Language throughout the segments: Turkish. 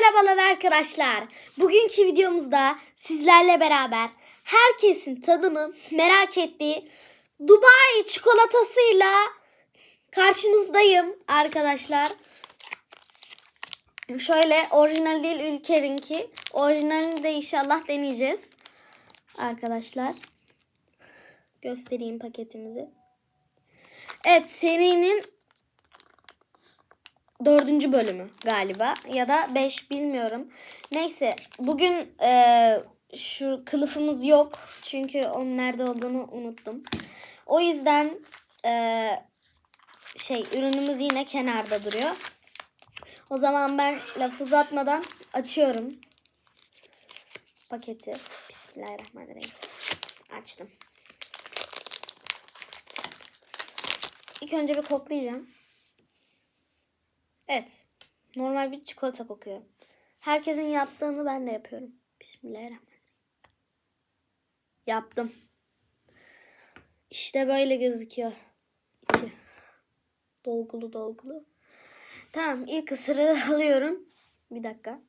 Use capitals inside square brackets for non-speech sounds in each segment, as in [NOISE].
merhabalar arkadaşlar. Bugünkü videomuzda sizlerle beraber herkesin tadını merak ettiği Dubai çikolatasıyla karşınızdayım arkadaşlar. Şöyle orijinal değil ülkerinki. Orijinalini de inşallah deneyeceğiz. Arkadaşlar. Göstereyim paketimizi. Evet serinin dördüncü bölümü galiba ya da beş bilmiyorum. Neyse bugün e, şu kılıfımız yok çünkü onun nerede olduğunu unuttum. O yüzden e, şey ürünümüz yine kenarda duruyor. O zaman ben laf uzatmadan açıyorum paketi. Bismillahirrahmanirrahim. Açtım. İlk önce bir koklayacağım. Evet. Normal bir çikolata kokuyor. Herkesin yaptığını ben de yapıyorum. Bismillahirrahmanirrahim. Yaptım. İşte böyle gözüküyor. İçi. Dolgulu dolgulu. Tamam ilk ısırığı [LAUGHS] alıyorum. Bir dakika.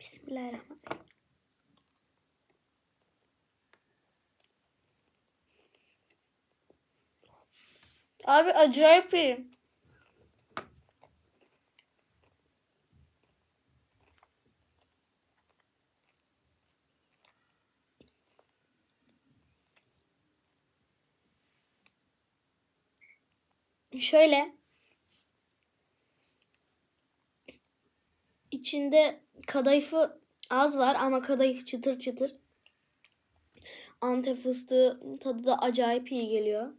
Bismillahirrahmanirrahim. Abi acayip iyi. Şöyle içinde kadayıfı az var ama kadayıf çıtır çıtır. Antep fıstığı tadı da acayip iyi geliyor.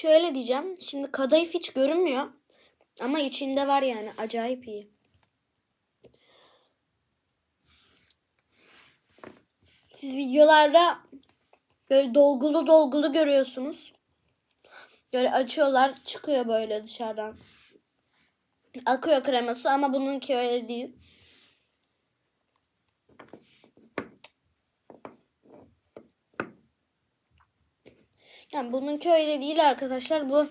Şöyle diyeceğim. Şimdi kadayıf hiç görünmüyor. Ama içinde var yani. Acayip iyi. Siz videolarda böyle dolgulu dolgulu görüyorsunuz. Böyle açıyorlar çıkıyor böyle dışarıdan. Akıyor kreması ama bununki öyle değil. Yani bununki öyle değil arkadaşlar. Bu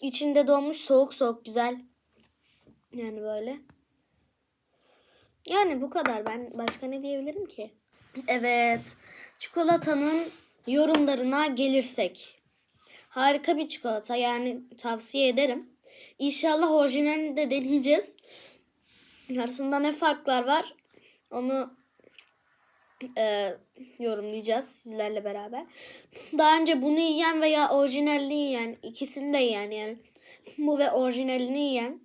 içinde donmuş soğuk soğuk güzel. Yani böyle. Yani bu kadar. Ben başka ne diyebilirim ki? Evet. Çikolatanın yorumlarına gelirsek. Harika bir çikolata. Yani tavsiye ederim. İnşallah orijinalini de deneyeceğiz. Arasında ne farklar var? Onu e, yorumlayacağız sizlerle beraber. Daha önce bunu yiyen veya orijinalini yiyen ikisini de yiyen yani bu ve orijinalini yiyen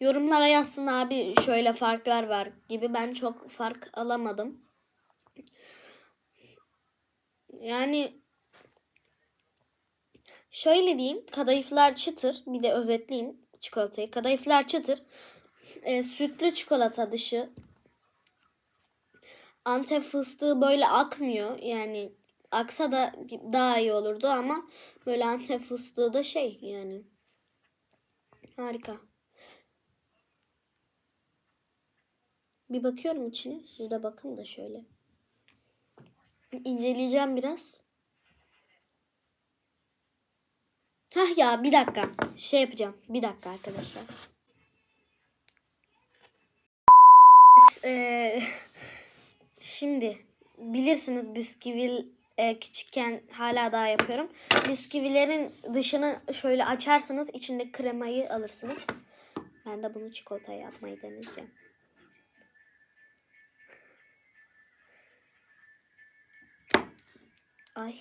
yorumlara yazsın abi şöyle farklar var gibi ben çok fark alamadım. Yani şöyle diyeyim kadayıflar çıtır bir de özetleyeyim çikolatayı kadayıflar çıtır e, sütlü çikolata dışı Antep fıstığı böyle akmıyor. Yani aksa da daha iyi olurdu ama böyle Antep fıstığı da şey yani. Harika. Bir bakıyorum içine. Siz de bakın da şöyle. İnceleyeceğim biraz. Hah ya bir dakika. Şey yapacağım. Bir dakika arkadaşlar. Evet, ee, Şimdi bilirsiniz bisküvi e, küçükken hala daha yapıyorum. Bisküvilerin dışını şöyle açarsınız içinde kremayı alırsınız. Ben de bunu çikolataya yapmayı deneyeceğim. Ay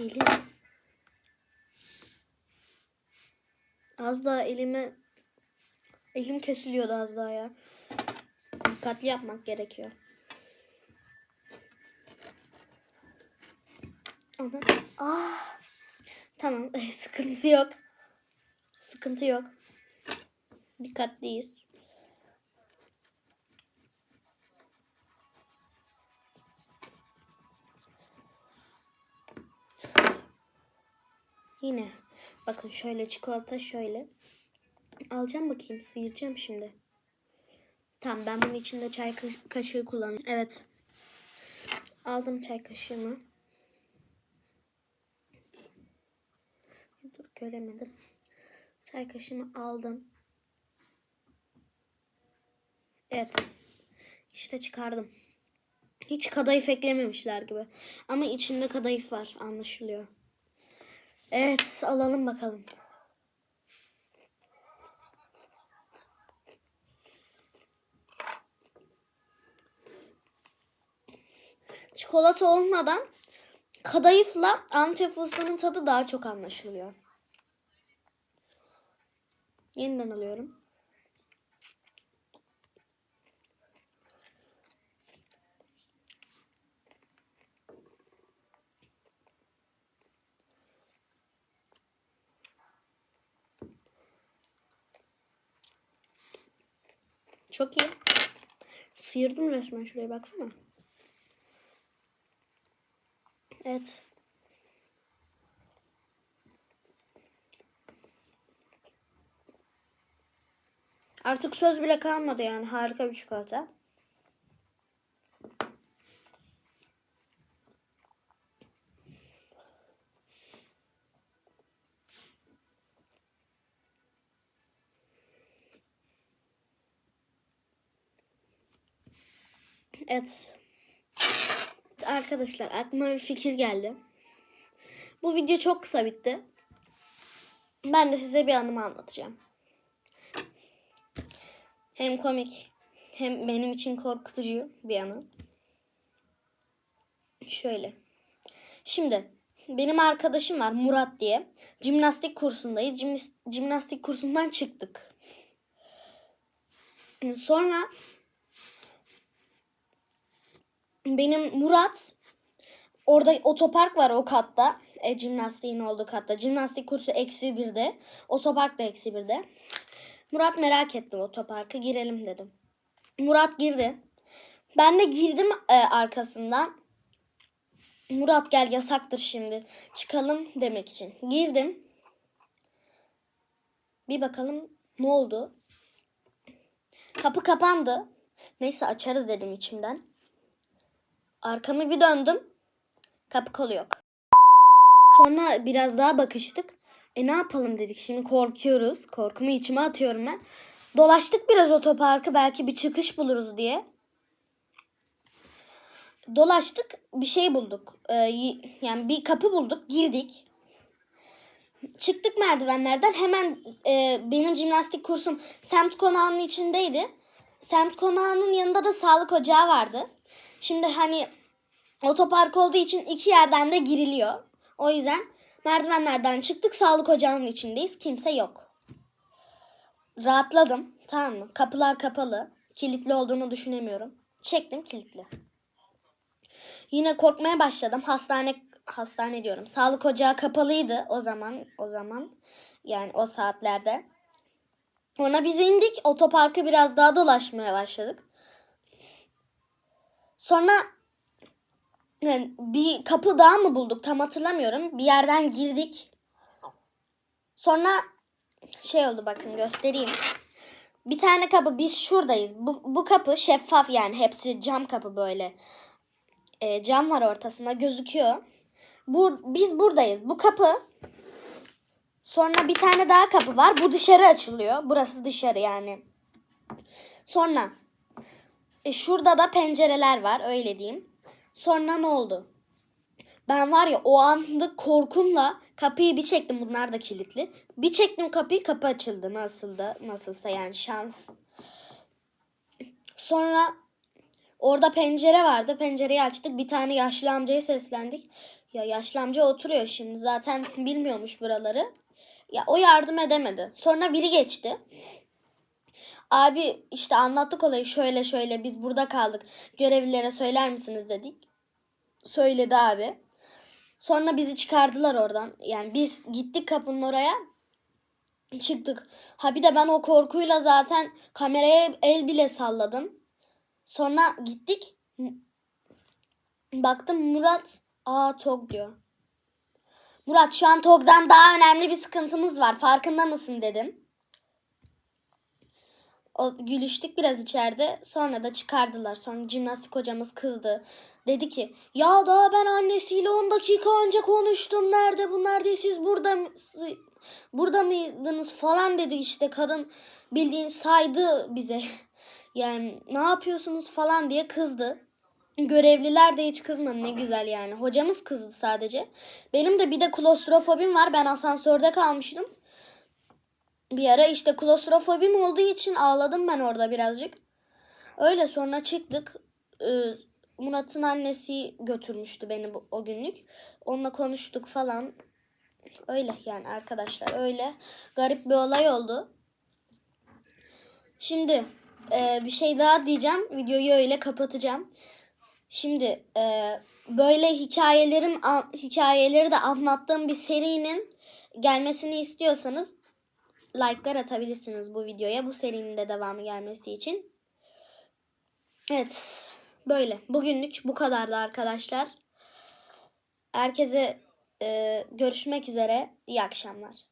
elim. Az daha elime elim kesiliyordu az daha ya. Dikkatli yapmak gerekiyor. Onu. Ah. Tamam. [LAUGHS] Sıkıntı yok. Sıkıntı yok. Dikkatliyiz. Yine. Bakın şöyle çikolata şöyle. Alacağım bakayım. Sıyıracağım şimdi. Tamam ben bunun içinde çay kaş- kaşığı kullanıyorum. Evet. Aldım çay kaşığımı. Göremedim. Çay kaşığımı aldım. Evet. İşte çıkardım. Hiç kadayıf eklememişler gibi. Ama içinde kadayıf var anlaşılıyor. Evet alalım bakalım. Çikolata olmadan kadayıfla antep fıstığının tadı daha çok anlaşılıyor. Yeniden alıyorum. Çok iyi. Sıyırdım resmen şuraya baksana. Evet. Artık söz bile kalmadı yani. Harika bir çikolata. Evet. Arkadaşlar aklıma bir fikir geldi. Bu video çok kısa bitti. Ben de size bir anımı anlatacağım. Hem komik hem benim için korkutucu bir anı. Şöyle. Şimdi benim arkadaşım var Murat diye. Jimnastik kursundayız. Jimnas- Jimnastik kursundan çıktık. Sonra benim Murat orada otopark var o katta. E, jimnastiğin olduğu katta. Jimnastik kursu eksi birde. Otopark da eksi birde. Murat merak etti otoparka girelim dedim. Murat girdi. Ben de girdim e, arkasından. Murat gel yasaktır şimdi. Çıkalım demek için. Girdim. Bir bakalım ne oldu. Kapı kapandı. Neyse açarız dedim içimden. Arkamı bir döndüm. Kapı kolu yok. Sonra biraz daha bakıştık. E ne yapalım dedik şimdi korkuyoruz. Korkumu içime atıyorum ben. Dolaştık biraz otoparkı belki bir çıkış buluruz diye. Dolaştık bir şey bulduk. Ee, yani bir kapı bulduk girdik. Çıktık merdivenlerden hemen e, benim jimnastik kursum semt konağının içindeydi. Semt konağının yanında da sağlık ocağı vardı. Şimdi hani otopark olduğu için iki yerden de giriliyor. O yüzden merdivenlerden çıktık sağlık ocağının içindeyiz. Kimse yok. Rahatladım. Tamam mı? Kapılar kapalı. Kilitli olduğunu düşünemiyorum. Çektim kilitli. Yine korkmaya başladım. Hastane hastane diyorum. Sağlık ocağı kapalıydı o zaman o zaman. Yani o saatlerde. Sonra biz indik. Otoparkı biraz daha dolaşmaya başladık. Sonra yani bir kapı daha mı bulduk tam hatırlamıyorum. Bir yerden girdik. Sonra şey oldu bakın göstereyim. Bir tane kapı biz şuradayız. Bu, bu kapı şeffaf yani hepsi cam kapı böyle. E, cam var ortasında gözüküyor. Bu, biz buradayız. Bu kapı sonra bir tane daha kapı var. Bu dışarı açılıyor. Burası dışarı yani. Sonra e, şurada da pencereler var öyle diyeyim. Sonra ne oldu? Ben var ya o anda korkumla kapıyı bir çektim. Bunlar da kilitli. Bir çektim kapıyı kapı açıldı. Nasıl da nasılsa yani şans. Sonra orada pencere vardı. Pencereyi açtık. Bir tane yaşlı amcaya seslendik. Ya yaşlı amca oturuyor şimdi. Zaten bilmiyormuş buraları. Ya o yardım edemedi. Sonra biri geçti. Abi işte anlattık olayı şöyle şöyle biz burada kaldık. Görevlilere söyler misiniz dedik. Söyledi abi. Sonra bizi çıkardılar oradan. Yani biz gittik kapının oraya. Çıktık. Ha bir de ben o korkuyla zaten kameraya el bile salladım. Sonra gittik. Baktım Murat aa Tog diyor. Murat şu an Tog'dan daha önemli bir sıkıntımız var. Farkında mısın dedim. O, gülüştük biraz içeride. Sonra da çıkardılar. Sonra jimnastik hocamız kızdı. Dedi ki ya daha ben annesiyle 10 dakika önce konuştum. Nerede bunlar diye siz burada burada mıydınız falan dedi işte kadın bildiğin saydı bize. [LAUGHS] Yani ne yapıyorsunuz falan diye kızdı. Görevliler de hiç kızmadı ne güzel yani. Hocamız kızdı sadece. Benim de bir de klostrofobim var. Ben asansörde kalmıştım. Bir ara işte klostrofobim olduğu için ağladım ben orada birazcık. Öyle sonra çıktık. Ee, Murat'ın annesi götürmüştü beni o günlük. Onunla konuştuk falan. Öyle yani arkadaşlar öyle. Garip bir olay oldu. Şimdi e, bir şey daha diyeceğim. Videoyu öyle kapatacağım. Şimdi e, böyle hikayelerim hikayeleri de anlattığım bir serinin gelmesini istiyorsanız like'lar atabilirsiniz bu videoya. Bu serinin de devamı gelmesi için. Evet. Böyle. Bugünlük bu kadardı arkadaşlar. Herkese e, görüşmek üzere. İyi akşamlar.